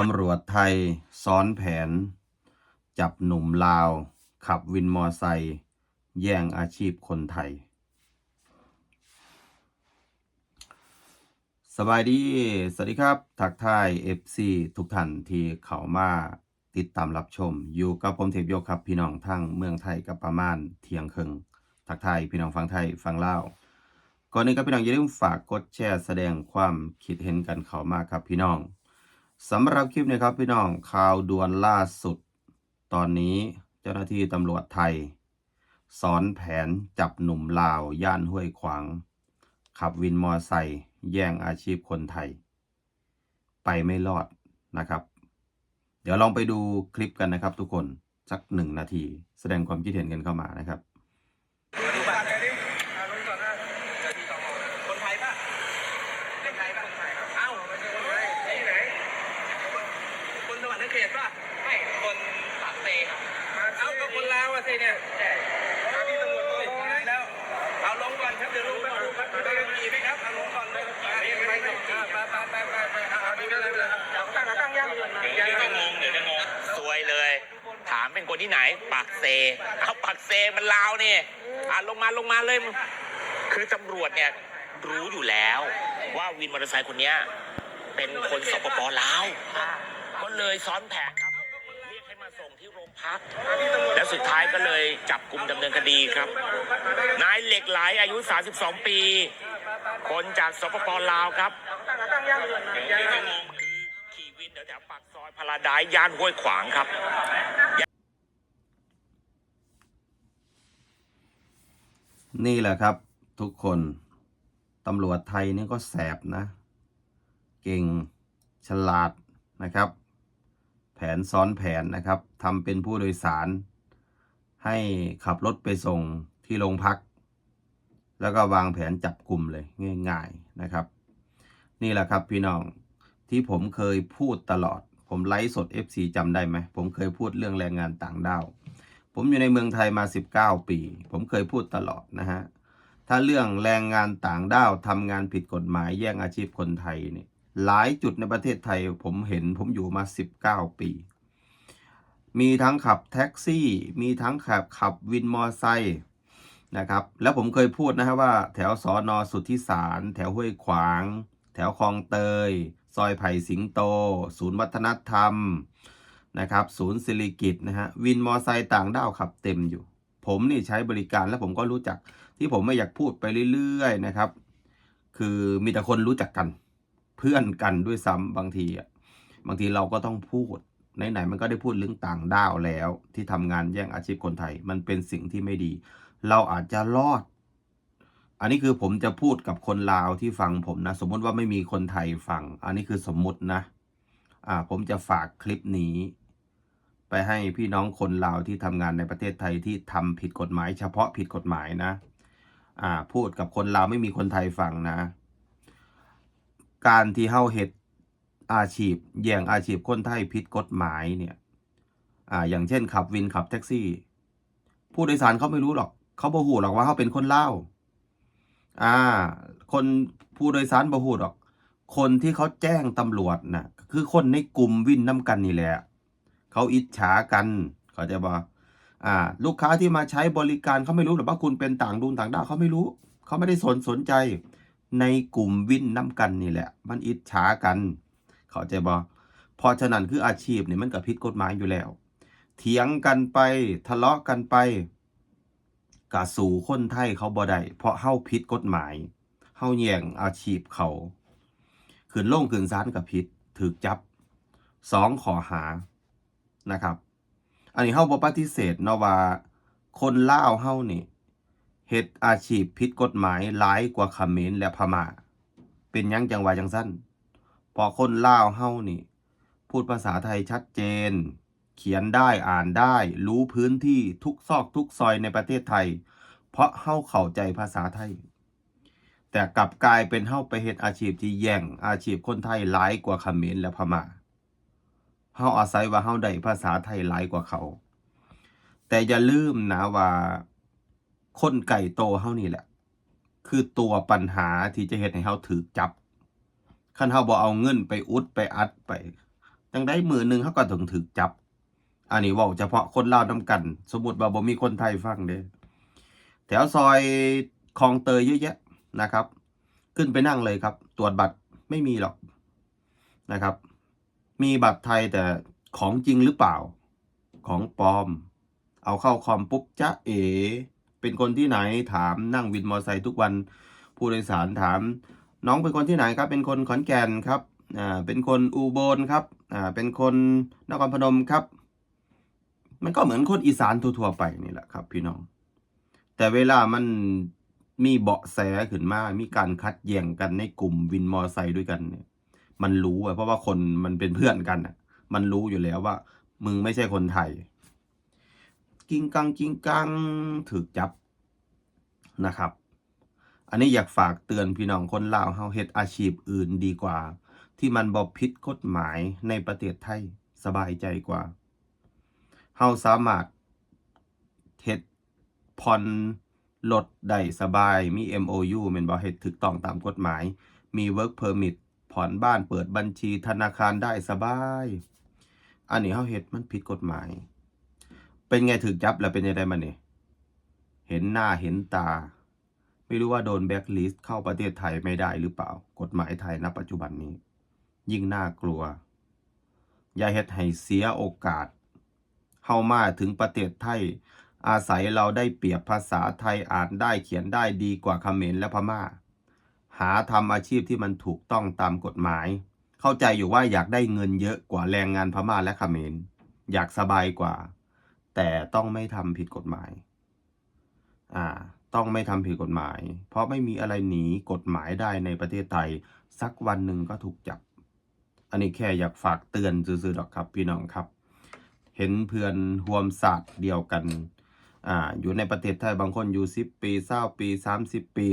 ตำรวจไทยซ้อนแผน จับหนุ่มลาว ขับวินมอไซค์แย่งอาชีพคนไทย สบายดี สวัสดีครับ ทักทาย FC ทุกท่านที่เข้ามาติดตามรับชม อยู่กับผมเทพโยกครับ พี่น้องทั้งเมืองไทยกับประมาณเที่ยงครึ่งทักทายพี่น้องฟังไทยฟังเล่าก่อนอื่นครับพี่น้องอย่าลืมฝากกดแชร์แสดงความคิดเห็นกันเข้ามาครับพี่น้อง สำหรับคลิปนี้ครับพี่น้องข่าวด่วนล่าสุด ตอนนี้เจ้าหน้าที่ตำรวจไทย สอนแผนจับหนุ่มลาว ย่านห้วยขวาง ขับวินมอไซค์แย่งอาชีพคนไทย ไปไม่รอดนะครับ เดี๋ยวลองไปดูคลิปกันนะครับทุกคนสักหนึ่งนาที แสดงความคิดเห็นกันเข้ามานะครับ ดูบัตรเลยดิอ่าลงก่อนนะเจ้าที่ตมคนไทยป่ะคนไทยป่ะคนไทยครับเอ้าคนไทยที่ไหน คนสวรรค์เขตป่ะ ไม่ คนปากเซครับเอ้าก็คนลาวอะ สิเนี่ยพี่ตำรวจบอกเลยแล้ว เอาลงก่อนครับเดี๋ยวลงไปดูครับดูได้กี่ไหมครับเอาลงก่อนเลยไปไปไปไปไปไปเอาดีกันเลยเลยตั้งตั้งยังเดี๋ยวจะงงเดี๋ยวจะงงซวยเลย ถามเป็นคนที่ไหนปากเซเอาปากเซมันลาวนี่อะลงมาลงมาเลย คือตำรวจเนี่ยรู้อยู่แล้วว่าวินมอเตอร์ไซค์คนนี้เป็นคนสปปลาว ก็เลยซ้อนแผน พัก แล้วสุดท้ายก็เลยจับกลุ่มดำเนินคดีครับ นายเหล็กไหลอายุ 32 ปี คนจากสปปลาวครับตั้งยังเดี๋ยวจะงคือขี่วินแถวๆปากซอยพาราไดซ์ย่านห้วยขวางครับ นี่แหละครับทุกคนตำรวจไทยนี่ก็แสบนะ เก่งฉลาดนะครับ แผนซ้อนแผนนะครับทำเป็นผู้โดยสาร ให้ขับรถไปส่งที่โรงพัก แล้วก็วางแผนจับกลุ่มเลยง่ายๆนะครับ นี่แหละครับพี่น้องที่ผมเคยพูดตลอด ผมไลฟ์สด FC จำได้ไหม ผมเคยพูดเรื่องแรงงานต่างด้าว ผมอยู่ในเมืองไทยมา 19 ปี ผมเคยพูดตลอดนะฮะถ้าเรื่องแรงงานต่างด้าวทำงานผิดกฎหมายแย่งอาชีพคนไทยเนี่ย หลายจุดในประเทศไทยผมเห็นผมอยู่มา 19 ปี มีทั้งขับแท็กซี่ มีทั้งขับขับวินมอไซค์นะครับ แล้วผมเคยพูดนะฮะว่าแถวสอนอสุทธิสาร แถวห้วยขวาง แถวคลองเตย ซอยไผ่สิงโต ศูนย์วัฒนธรรมนะครับ ศูนย์สิริกิตนะฮะ วินมอไซค์ต่างด้าวขับเต็มอยู่ ผมนี่ใช้บริการแล้วผมก็รู้จักที่ผมไม่อยากพูดไปเรื่อยๆนะครับ คือมีแต่คนรู้จักกัน เพื่อนกันด้วยซ้ำบางทีอะบางทีเราก็ต้องพูดไหนๆมันก็ได้พูดเรื่องต่างด้าวแล้ว ที่ทำงานแย่งอาชีพคนไทย มันเป็นสิ่งที่ไม่ดี เราอาจจะรอด อันนี้คือผมจะพูดกับคนลาวที่ฟังผมนะ สมมติว่าไม่มีคนไทยฟัง อันนี้คือสมมุตินะ อ่า ผมจะฝากคลิปนี้ ไปให้พี่น้องคนลาวที่ทำงานในประเทศไทยที่ทำผิดกฎหมาย เฉพาะผิดกฎหมายนะ อ่า พูดกับคนลาวไม่มีคนไทยฟังนะ การที่เฮาเฮ็ดอาชีพแย่งอาชีพคนไทยผิดกฎหมายเนี่ย อ่า อย่างเช่นขับวินขับแท็กซี่ ผู้โดยสารเขาไม่รู้หรอก เขาบ่ฮู้หรอกว่าเขาเป็นคนลาวอ่า คนผู้โดยสารบ่ฮู้หรอก คนที่เขาแจ้งตำรวจนะคือคนในกลุ่มวินน้ำกันนี่แหละ เขาอิจฉากันเขาจะบอกอ่า ลูกค้าที่มาใช้บริการเขาไม่รู้หรอกว่าคุณเป็นต่างดุนต่างด้าวเขาไม่รู้ เขาไม่ได้สนสนใจ ในกลุ่มวินน้ำกันนี่แหละ มันอิจฉากัน เขาใจบอกพราะฉะนั้นคืออาชีพเนี่ยมันกับผิดกฎหมายอยู่แล้ว เถียงกันไปทะเลาะกันไปกะสู่คนไทยเขาบ่ได้เพราะเฮาผิดกฎหมายเฮาแย่งอาชีพเขาขืนล่งขืนซานกับพิษถือจับสองขอหานะครับ อันนี้เฮาบ่ปฏิเสธเนาะว่าคนล่าวเฮานี่ เฮ็ดอาชีพผิดกฎหมายหลายกว่าเขมรและพม่า เป็นยังจังหว่าจังสั้นเพอคนลาวเฮานี่ พูดภาษาไทยชัดเจน เขียนได้อ่านได้ รู้พื้นที่ทุกซอกทุกซอยในประเทศไทย เพราะเฮาเข้าใจภาษาไทย แต่กลับกลายเป็นเฮาไปเฮ็ดอาชีพที่แย่งอาชีพคนไทยหลายกว่าเขมรและพม่าเฮาอาศัยว่าเฮาได้ภาษาไทยหลายกว่าเขา แต่อย่าลืมนะว่า คนไก่โตเฮานี่แหละ คือตัวปัญหาที่จะเฮ็ดให้เฮาถูกจับคันเฮาบ่เอาเงินไปอุดไปอัดไปจังได้มือหนึ่งเขาก็ถึงถึกจับ อันนี้ว่าเฉพาะคนลาวนำกัน สมมติว่าบ่มีคนไทยฟังเด้แถวซอยคลองเตยเยอะแยะนะครับ ขึ้นไปนั่งเลยครับ ตรวจบัตรไม่มีหรอกนะครับ มีบัตรไทยแต่ของจริงหรือเปล่า ของปลอม เอาเข้าคอมปุ๊บจ๊ะเอ เป็นคนที่ไหนถามนั่งวินมอเตอร์ไซค์ทุกวันผู้โดยสารถาม น้องเป็นคนที่ไหนครับ เป็นคนขอนแก่นครับอ่าเป็นคนอุบลครับอ่าเป็นคนนครพนมครับ มันก็เหมือนคนอีสานทั่วๆไปนี่แหละครับ พี่น้อง แต่เวลามันมีเบาะแสขึ้นมา มีการคัดแย่งกันในกลุ่มวินมอเตอร์ไซค์ด้วยกันเนี่ย มันรู้อะเพราะว่าคนมันเป็นเพื่อนกันอะมันรู้อยู่แล้วว่า มึงไม่ใช่คนไทย กิงกังกิงกังถูกจับนะครับ อันนี้อยากฝากเตือนพี่น้องคนลาวเฮาเฮ็ดอาชีพอื่นดีกว่า ที่มันบ่ผิดกฎหมายในประเทศไทยสบายใจกว่าเฮาสามารถเฮ็ดผ่อนลดได้สบายมี MOU แม่นบ่เฮ็ดถูกต้องตามกฎหมาย มี Work Permit ผ่อนบ้านเปิดบัญชีธนาคารได้สบาย อันนี้เฮาเฮ็ดมันผิดกฎหมาย เป็นไงถูกจับแล้วเป็นยังไงมันนี่เห็นหน้าเห็นตา ไม่รู้ว่าโดนแบ็คลิสต์เข้าประเทศไทยไม่ได้หรือเปล่า กฎหมายไทยณปัจจุบันนี้ ยิ่งน่ากลัว อย่าเฮ็ดให้เสียโอกาสเข้ามาถึงประเทศไทย อาศัยเราได้เปรียบภาษาไทยอ่านได้เขียนได้ดีกว่าเขมรและพม่า หาทำอาชีพที่มันถูกต้องตามกฎหมาย เข้าใจอยู่ว่าอยากได้เงินเยอะกว่าแรงงานพม่าและเขมรอยากสบายกว่า แต่ต้องไม่ทำผิดกฎหมาย อ่า ต้องไม่ทำผิดกฎหมาย เพราะไม่มีอะไรหนีกฎหมายได้ในประเทศไทย สักวันหนึ่งก็ถูกจับ อันนี้แค่อยากฝากเตือนซื่อๆหรอกครับ พี่น้องครับ เห็นเพื่อนห่วมศาสตร์เดียวกัน อ่า อยู่ในประเทศไทยบางคนอยู่สิบปีเศร้าปีสามสิบปี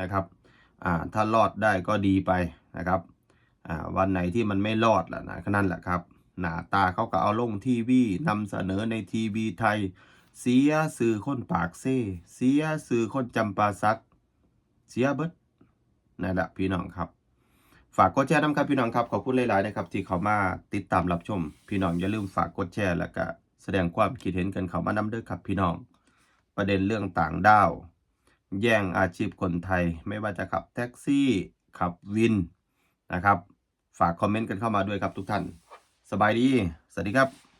นะครับ อ่า ถ้ารอดได้ก็ดีไปนะครับ อ่า วันไหนที่มันไม่รอดล่ะนะนั่นแหละครับ หน้าตาเขาก็เอาลงทีวีนำเสนอในทีวีไทย เสียสื่อคนปากเซ่เสียสื่อคนจำปาสัก เสียเบิดนั่นแหละพี่น้องครับ ฝากกดแชร์น้ำครับพี่น้องครับขอบคุณหลายๆนะครับ ที่เขามาติดตามรับชม พี่น้องอย่าลืมฝากกดแชร์แล้วก็แสดงความคิดเห็นกันเขามานำเด้อครับพี่น้อง ประเด็นเรื่องต่างด้าวแย่งอาชีพคนไทยไม่ว่าจะขับแท็กซี่ขับวินนะครับ ฝากคอมเมนต์กันเข้ามาด้วยครับทุกท่าน สบายดี สวัสดีครับ